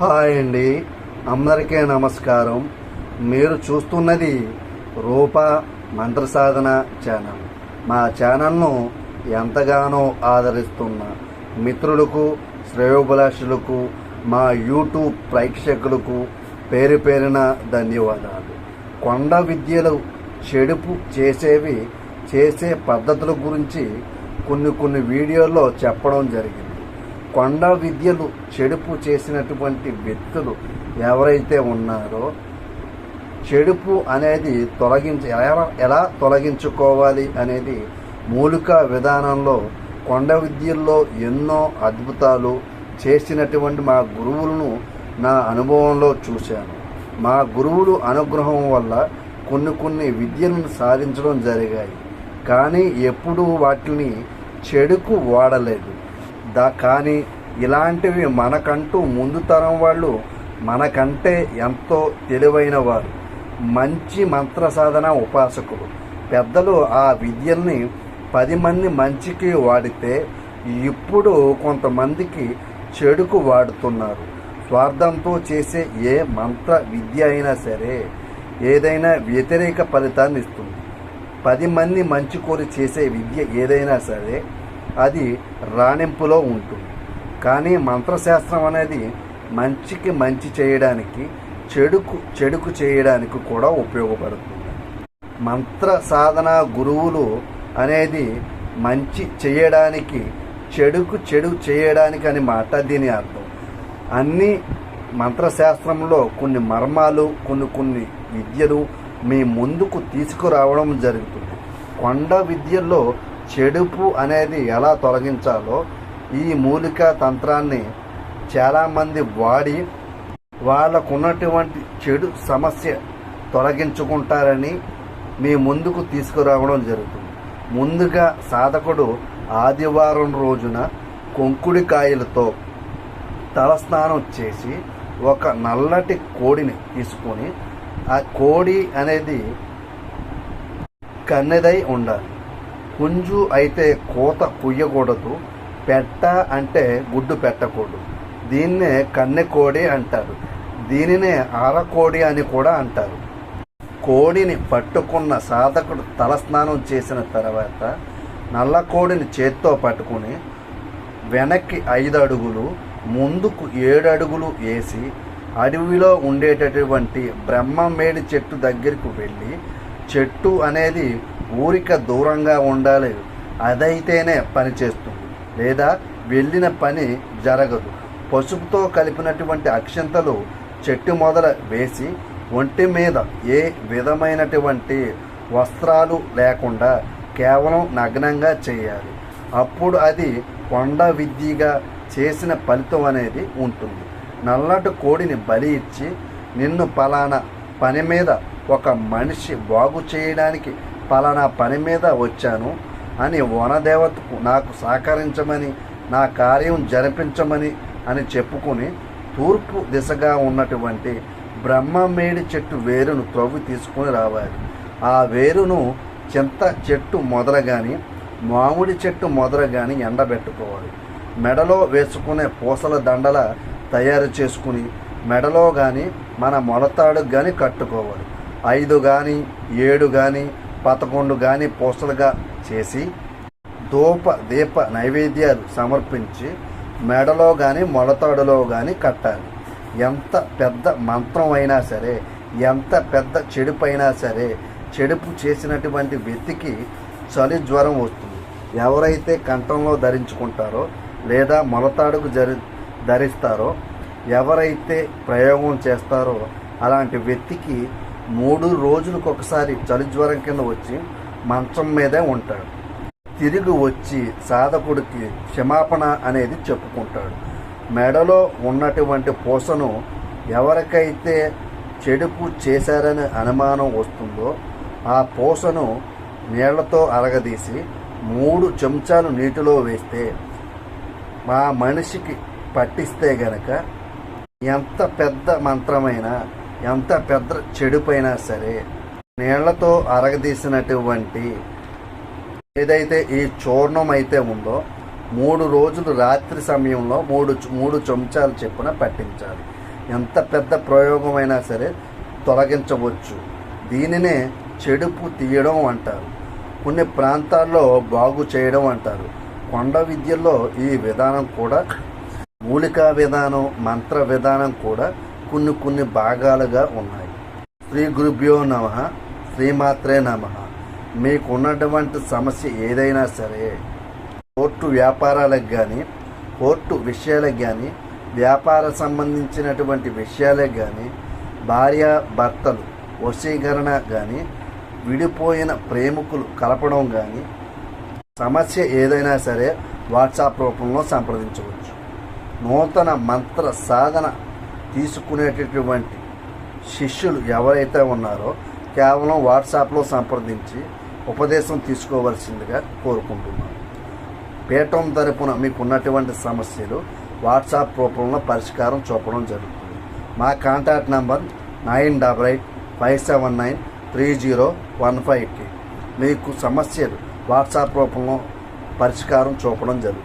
Hi అండి. అందరికీ నమస్కారం. మీరు చూస్తున్నది రూప మంత్ర సాధన ఛానల్. మా ఛానల్ను ఎంతగానో ఆదరిస్తున్న మిత్రులకు శ్రేయోభిలాషులకు మా యూట్యూబ్ ప్రేక్షకులకు పేరు పేరిన ధన్యవాదాలు. కొండ విద్యలు చెడుపు చేసేవి చేసే పద్ధతుల గురించి కొన్ని కొన్ని వీడియోల్లో చెప్పడం జరిగింది. కొండ విద్యలు చెడుపు చేసినటువంటి వ్యక్తులు ఎవరైతే ఉన్నారో చెడుపు అనేది తొలగించ ఎలా ఎలా తొలగించుకోవాలి అనేది మూలిక విధానంలో కొండ విద్యల్లో ఎన్నో అద్భుతాలు చేసినటువంటి మా గురువులను నా అనుభవంలో చూశాను. మా గురువులు అనుగ్రహం వల్ల కొన్ని కొన్ని విద్యలను సాధించడం జరిగాయి. కానీ ఎప్పుడూ వాటిని చెడుకు వాడలేదు. దా కానీ ఇలాంటివి మనకంటూ ముందు తరం వాళ్ళు మనకంటే ఎంతో తెలివైన వారు మంచి మంత్ర సాధన ఉపాసకులు. పెద్దలు ఆ విద్యల్ని పది మంది మంచికి వాడితే ఇప్పుడు కొంతమందికి చెడుకు వాడుతున్నారు. స్వార్థంతో చేసే ఏ మంత్ర విద్య అయినా సరే ఏదైనా వ్యతిరేక ఫలితాన్ని ఇస్తుంది. పది మంది మంచి కోరి చేసే విద్య ఏదైనా సరే అది రాణింపులో ఉంటుంది. కానీ మంత్రశాస్త్రం అనేది మంచికి మంచి చేయడానికి చెడుకు చెడుకు చేయడానికి కూడా ఉపయోగపడుతుంది. మంత్ర సాధన గురువులు అనేది మంచి చేయడానికి చెడుకు చెడు చేయడానికి అని మాట దీని అర్థం. అన్ని మంత్రశాస్త్రంలో కొన్ని మర్మాలు కొన్ని కొన్ని విద్యలు మీ ముందుకు తీసుకురావడం జరుగుతుంది. కొండ విద్యల్లో చెడుపు అనేది ఎలా తొలగించాలో ఈ మూలిక తంత్రాన్ని చాలామంది వాడి వాళ్ళకున్నటువంటి చెడు సమస్య తొలగించుకుంటారని మీ ముందుకు తీసుకురావడం జరుగుతుంది. ముందుగా సాధకుడు ఆదివారం రోజున కొంకుడికాయలతో తలస్నానం చేసి ఒక నల్లటి కోడిని తీసుకొని ఆ కోడి అనేది కన్నెదై ఉండాలి. పుంజు అయితే కోత కుయ్యకూడదు. పెట్ట అంటే గుడ్డు పెట్టకూడదు. దీన్నే కన్నె కోడి అంటారు. దీనినే ఆరకోడి అని కూడా అంటారు. కోడిని పట్టుకున్న సాధకుడు తలస్నానం చేసిన తర్వాత నల్ల కోడిని చేత్తో పట్టుకుని వెనక్కి ఐదు అడుగులు ముందుకు ఏడు అడుగులు వేసి అడవిలో ఉండేటటువంటి బ్రహ్మమేడి చెట్టు దగ్గరికి వెళ్ళి చెట్టు అనేది ఊరిక దూరంగా ఉండాలి. అదైతేనే పని చేస్తుంది లేదా వెళ్ళిన పని జరగదు. పసుపుతో కలిపినటువంటి అక్షంతలు చెట్టు మొదల వేసి ఒంటి మీద ఏ విధమైనటువంటి వస్త్రాలు లేకుండా కేవలం నగ్నంగా చేయాలి. అప్పుడు అది కొండ విద్యగా చేసిన ఫలితం అనేది ఉంటుంది. నల్లటి కోడిని బలి ఇచ్చి నిన్ను పలానా పని మీద ఒక మనిషి బాగు చేయడానికి పలానా పని మీద వచ్చాను. అని వనదేవతకు నాకు సహకరించమని నా కార్యం జరిపించమని అని చెప్పుకొని తూర్పు దిశగా ఉన్నటువంటి బ్రహ్మమేడి చెట్టు వేరును త్రవ్వి తీసుకొని రావాలి. ఆ వేరును చింత చెట్టు మొదల కానీ మామిడి చెట్టు మొదల కానీ ఎండబెట్టుకోవాలి. మెడలో వేసుకునే పూసల దండల తయారు చేసుకుని మెడలో కానీ మన మొలతాడు కానీ కట్టుకోవాలి. ఐదు కానీ ఏడు కానీ పదకొండు కానీ పూసలుగా చేసి ధూప దీప నైవేద్యాలు సమర్పించి మెడలో కానీ మొలతాడులో కానీ కట్టాలి. ఎంత పెద్ద మంత్రం అయినా సరే ఎంత పెద్ద చెడుపైనా సరే చెడుపు చేసినటువంటి వ్యక్తికి చలి జ్వరం వస్తుంది. ఎవరైతే కంఠంలో ధరించుకుంటారో లేదా మొలతాడుకు జరి ధరిస్తారో ఎవరైతే ప్రయోగం చేస్తారో అలాంటి వ్యక్తికి మూడు రోజులకు ఒకసారి చలి జ్వరం కింద వచ్చి మంచం మీదే ఉంటాడు. తిరిగి వచ్చి సాధకుడికి క్షమాపణ అనేది చెప్పుకుంటాడు. మెడలో ఉన్నటువంటి పూసను ఎవరికైతే చెడుపు చేశారని అనుమానం వస్తుందో ఆ పూసను నీళ్ళతో అరగదీసి మూడు చెంచాలు నీటిలో వేస్తే మా మనిషికి పట్టిస్తే గనక ఎంత పెద్ద మంత్రమైనా ఎంత పెద్ద చెడుపైనా సరే నీళ్ళతో అరగదీసినటువంటి ఏదైతే ఈ చూర్ణం అయితే ఉందో మూడు రోజులు రాత్రి సమయంలో మూడు మూడు చెంచాలు చెప్పున పట్టించాలి. ఎంత పెద్ద ప్రయోగమైనా సరే తొలగించవచ్చు. దీనినే చెడుపు తీయడం అంటారు. కొన్ని ప్రాంతాల్లో బాగు చేయడం అంటారు. కొండ విద్యలో ఈ విధానం కూడా మూలికా విధానం మంత్ర విధానం కూడా కొన్ని కొన్ని భాగాలుగా ఉన్నాయి. శ్రీ గురుభ్యో నమ శ్రీమాత్రే నమ. మీకు ఉన్నటువంటి సమస్య ఏదైనా సరే కోర్టు వ్యాపారాలకు కానీ కోర్టు విషయాలకు కానీ వ్యాపార సంబంధించినటువంటి విషయాలకు కానీ భార్య భర్తలు వశీకరణ కానీ విడిపోయిన ప్రేమికులు కలపడం కానీ సమస్య ఏదైనా సరే వాట్సాప్ రూపంలో సంప్రదించవచ్చు. నూతన మంత్ర సాధన తీసుకునేటటువంటి శిష్యులు ఎవరైతే ఉన్నారో కేవలం వాట్సాప్లో సంప్రదించి ఉపదేశం తీసుకోవాల్సిందిగా కోరుకుంటున్నాను. పీఠం తరపున మీకు ఉన్నటువంటి సమస్యలు వాట్సాప్ రూపంలో పరిష్కారం చూపడం జరుగుతుంది. మా contact number nine double eight five seven nine three zero one five eight. మీకు సమస్యలు వాట్సాప్ రూపంలో పరిష్కారం చూపడం జరుగుతుంది.